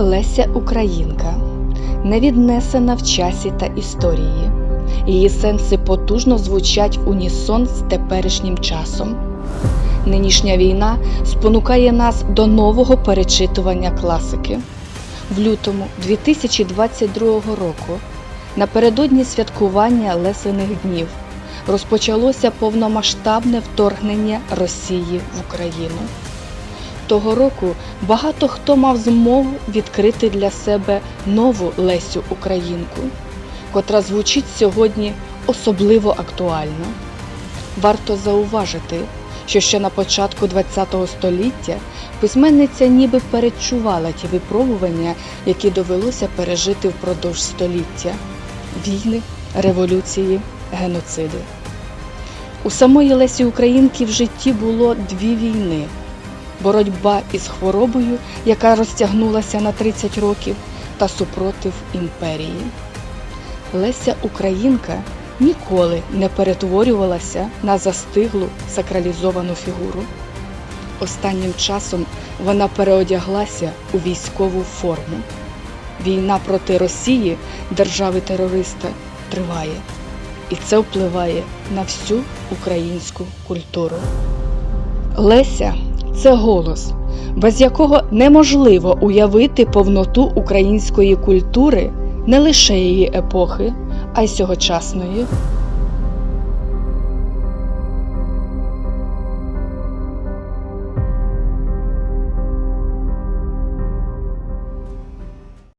Леся Українка не віднесена в часі та історії. Її сенси потужно звучать в унісон з теперішнім часом. Нинішня війна спонукає нас до нового перечитування класики. В лютому 2022 року, напередодні святкування Лесиних днів, розпочалося повномасштабне вторгнення Росії в Україну. Того року багато хто мав змогу відкрити для себе нову Лесю Українку, котра звучить сьогодні особливо актуально. Варто зауважити, що ще на початку ХХ століття письменниця ніби передчувала ті випробування, які довелося пережити впродовж століття війни, революції, геноциди. У самої Лесі Українки в житті було дві війни боротьба із хворобою, яка розтягнулася на 30 років, та супротив імперії. Леся Українка ніколи не перетворювалася на застиглу сакралізовану фігуру. Останнім часом вона переодяглася у військову форму. Війна проти Росії, держави-терориста, триває, і це впливає на всю українську культуру. Леся це голос, без якого неможливо уявити повноту української культури не лише її епохи, а й сьогочасної.